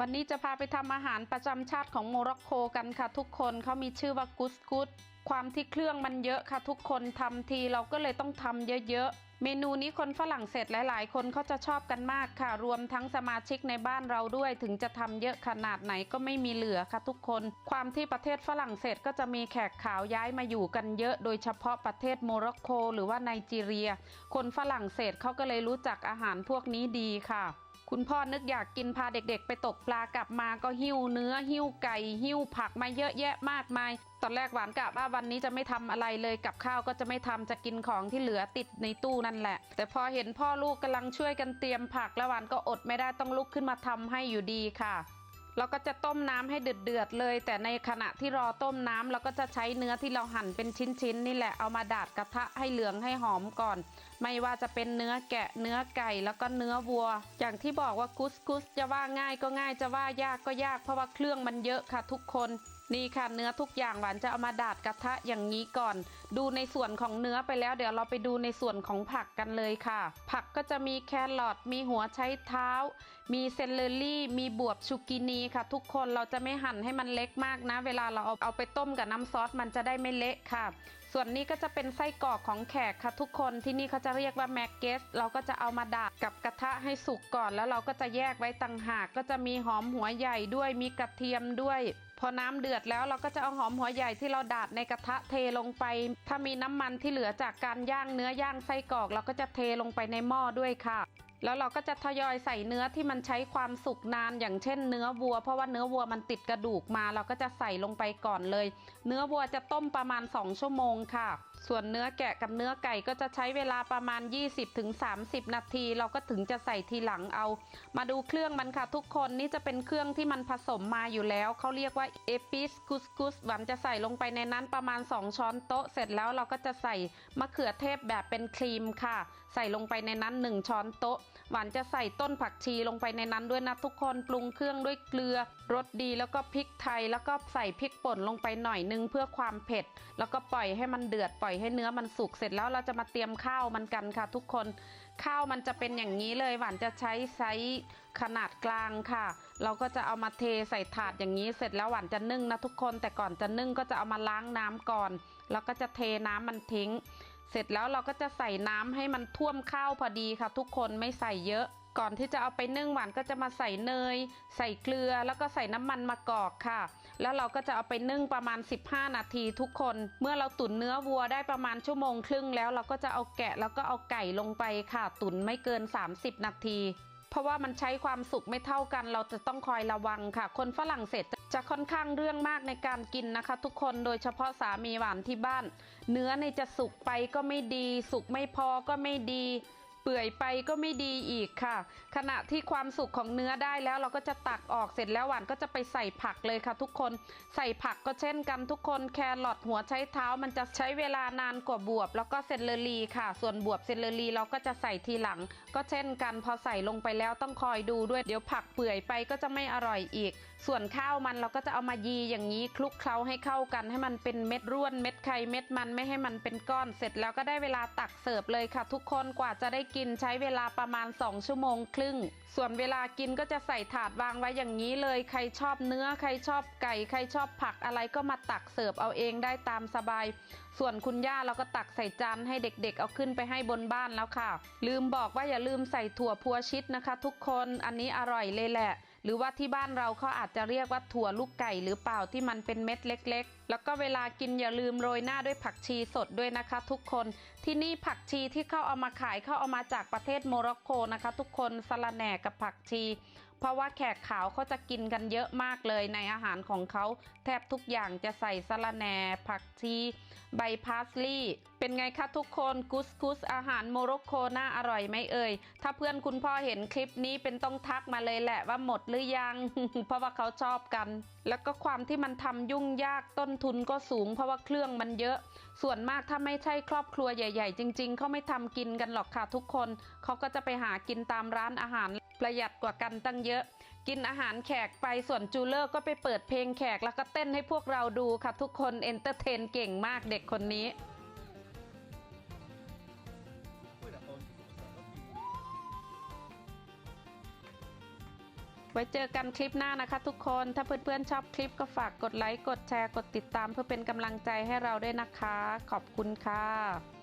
วันนี้จะพาไปทำอาหารประจำชาติของโมร็อกโกกันค่ะทุกคนเขามีชื่อว่ากุสกุสความที่เครื่องมันเยอะค่ะทุกคนทำทีเราก็เลยต้องทำเยอะๆ เมนูนี้คนฝรั่งเศสหลาย ๆ คนเขาจะชอบกันมากค่ะ รวมทั้งสมาชิกในบ้านเราด้วย ถึงจะทำเยอะขนาดไหนก็ไม่มีเหลือค่ะทุกคน ความที่ประเทศฝรั่งเศสก็จะมีแขกขาวย้ายมาอยู่กันเยอะ โดยเฉพาะประเทศโมร็อกโกหรือว่าไนจีเรีย คนฝรั่งเศสเขาก็เลยรู้จักอาหารพวกนี้ดีค่ะ คุณพ่อนึกอยากกินพาเด็กๆ ไปตกปลากลับมาก็หิ้วเนื้อหิ้วไก่หิ้วผักมาเยอะแยะมากมาย ตอนแรกหวานกะว่าวันนี้จะไม่ทำอะไรเลยกับข้าวก็จะไม่ทำจะกินของที่เหลือติดในตู้นั่นแหละ แต่พอเห็นพ่อลูกกำลังช่วยกันเตรียมผักแล้วหวานก็อดไม่ได้ต้องลุกขึ้นมาทำให้อยู่ดีค่ะ เราก็จะต้มน้ำให้เดือดๆเลย แต่ในขณะที่รอต้มน้ำเราก็จะใช้เนื้อที่เราหั่นเป็นชิ้นๆนี่แหละเอามาดาดกระทะให้เหลืองให้หอมก่อน ไม่ว่าจะเป็นเนื้อแกะเนื้อไก่แล้วก็เนื้อวัว อย่างที่บอกว่ากุสกุสจะว่าง่ายก็ง่ายจะว่ายากก็ยากเพราะว่าเครื่องมันเยอะค่ะทุกคน นี่ค่ะเนื้อทุกอย่างหวานจะเอามาดาดกระทะอย่างนี้ก่อน ดูในส่วนของเนื้อไปแล้ว เดี๋ยวเราไปดูในส่วนของผักกันเลยค่ะ ผักก็จะมีแครอทมีหัวไชเท้า มีเซนเลอรี่ มีบวบชูกินีค่ะ ทุกคนเราจะไม่หั่นให้มันเล็กมากนะ เวลาเราเอาเอาไปต้มกับน้ำซอสมันจะได้ไม่เละค่ะ ส่วนนี้ก็จะเป็นไส้กรอกของแขกค่ะทุกคนที่นี่เขาจะเรียกว่าแมกเกสเราก็จะเอามาดาดกับกระทะให้สุกก่อน แล้วเราก็จะแยกไว้ต่างหากก็จะมีหอมหัวใหญ่ด้วยมีกระเทียมด้วย พอน้ำเดือดแล้วเราก็จะเอาหอมหัวใหญ่ที่เราดาดในกระทะเทลงไป ถ้ามีน้ำมันที่เหลือจากการย่างเนื้อย่างไส้กรอก เราก็จะเทลงไปในหม้อด้วยค่ะแล้วเราก็จะทยอยใส่เนื้อที่มันใช้ความสุกนานอย่างเช่นเนื้อวัว เพราะว่าเนื้อวัวมันติดกระดูกมา เราก็จะใส่ลงไปก่อนเลย เนื้อวัวจะต้มประมาณ 2 ชั่วโมงค่ะ ส่วนเนื้อแกะกับเนื้อไก่ก็จะใช้เวลาประมาณ 20-30 นาที เราก็ถึงจะใส่ทีหลังเอา มาดูเครื่องมันค่ะทุกคนนี่จะเป็นเครื่องที่มันผสมมาอยู่แล้วเขาเรียกว่าเอปิสกุสกุสหวานจะใส่ลงไปในนั้นประมาณ 2 ช้อนโต๊ะเสร็จแล้วเราก็จะใส่มะเขือเทศแบบเป็นครีมค่ะ ใส่ลงไปในนั้น 1 ช้อนโต๊ะหวานจะใส่ต้นผักชีลงไปในนั้นด้วยนะทุกคนปรุงเครื่องด้วยเกลือรสดีแล้วก็พริกไทย แล้วก็ใส่พริกป่นลงไปหน่อยนึงเพื่อความเผ็ด แล้วก็ปล่อยให้มันเดือดปล่อยให้เนื้อมันสุกเสร็จแล้วเราจะมาเตรียมข้าวมันกันค่ะ ทุกคนข้าวมันจะเป็นอย่างนี้เลยหวานจะใช้ไซส์ขนาดกลางค่ะ เราก็จะเอามาเทใส่ถาดอย่างนี้เสร็จแล้วหวานจะนึ่งนะทุกคนแต่ก่อนจะนึ่งก็จะเอามาล้างน้ำก่อน แล้วก็จะเทน้ำมันทิ้ง เสร็จแล้วเราก็จะใส่น้ำให้มันท่วมข้าวพอดีค่ะ ทุกคนไม่ใส่เยอะ ก่อนที่จะเอาไปนึ่งหวานก็จะมาใส่เนย ใส่เกลือแล้วก็ใส่น้ำมันมะกอกค่ะ แล้วเราก็จะเอาไปนึ่งประมาณ 15 นาทีทุกคน เมื่อเราตุ๋นเนื้อวัวได้ประมาณชั่วโมงครึ่งแล้วเราก็จะเอาแกะแล้วก็เอาไก่ลงไปค่ะ ตุ๋นไม่เกิน 30 นาที เพราะว่ามันใช้ความสุกไม่เท่ากัน เราจะต้องคอยระวังค่ะ คนฝรั่งเศส จะค่อนข้างเรื่องมากในการกินนะคะ ทุกคนโดยเฉพาะสามีหวานที่บ้าน เนื้อในจะสุกไปก็ไม่ดี สุกไม่พอก็ไม่ดีเปื่อยไปก็ไม่ดีอีกค่ะ ขณะที่ความสุกของเนื้อได้แล้วเราก็จะตักออกเสร็จแล้วหวานก็จะไปใส่ผักเลยค่ะ ทุกคนใส่ผักก็เช่นกันทุกคนแครอทหัวใช้เท้ามันจะใช้เวลานานกว่าบวบ แล้วก็เซนเลอรีค่ะ ส่วนบวบเซนเลอรีเราก็จะใส่ทีหลัง ก็เช่นกันพอใส่ลงไปแล้วต้องคอยดูด้วยเดี๋ยวผักเปื่อยไปก็จะไม่อร่อยอีกส่วนข้าวมันเราก็จะเอามายีอย่างนี้คลุกเคล้าให้เข้ากัน ให้มันเป็นเม็ดร่วนเม็ดไข่เม็ดมันไม่ให้มันเป็นก้อนเสร็จแล้วก็ได้เวลาตักเสิร์ฟเลยค่ะ ทุกคนกว่าจะได้กินใช้เวลาประมาณ 2 ชั่วโมงครึ่ง ส่วนเวลากินก็จะใส่ถาดวางไว้อย่างนี้เลย ใครชอบเนื้อใครชอบไก่ใครชอบผักอะไรก็มาตักเสิร์ฟเอาเองได้ตามสบาย ส่วนคุณย่าเราก็ตักใส่จานให้เด็กๆ เอาขึ้นไปให้บนบ้านแล้วค่ะ ลืมบอกว่าอย่าลืมใส่ถั่วพัวชิดนะคะ ทุกคนอันนี้อร่อยเลยแหละ หรือว่าที่บ้านเราเขาอาจจะเรียกว่าถั่วลูกไก่หรือเปล่าที่มันเป็นเม็ดเล็ก ๆ แล้วก็เวลากินอย่าลืมโรยหน้าด้วยผักชีสดด้วยนะคะ ทุกคนที่นี่ผักชีที่เขาเอามาขายเขาเอามาจากประเทศโมร็อกโกนะคะ ทุกคนสะระแหน่กับผักชี เพราะว่าแขกขาวเขาจะกินกันเยอะมากเลยในอาหารของเขาแทบทุกอย่างจะใส่สะระแหน่ผักชีใบพาสลีย์เป็นไงคะทุกคนกุสกุสอาหารโมร็อกโกน่าอร่อยไหมเอ่ย ถ้าเพื่อนคุณพ่อเห็นคลิปนี้เป็นต้องทักมาเลยแหละว่าหมดหรือยัง เพราะว่าเขาชอบกัน แล้วก็ความที่มันทำยุ่งยากต้นทุนก็สูงเพราะว่าเครื่องมันเยอะ ส่วนมากถ้าไม่ใช่ครอบครัวใหญ่ ๆ จริง ๆเขาไม่ทำกินกันหรอกค่ะทุกคนเขาก็จะไปหากินตามร้านอาหารประหยัดกว่ากันตั้งเยอะ กินอาหารแขกไปส่วนจูเลอร์ก็ไปเปิดเพลงแขกแล้วก็เต้นให้พวกเราดูค่ะทุกคนเอนเตอร์เทนเก่งมากเด็กคนนี้ ไว้เจอกันคลิปหน้านะคะทุกคน ถ้าเพื่อนๆชอบคลิปก็ฝากกดไลค์ กดแชร์ กดติดตามเพื่อเป็นกำลังใจให้เราด้วยนะคะ ขอบคุณค่ะ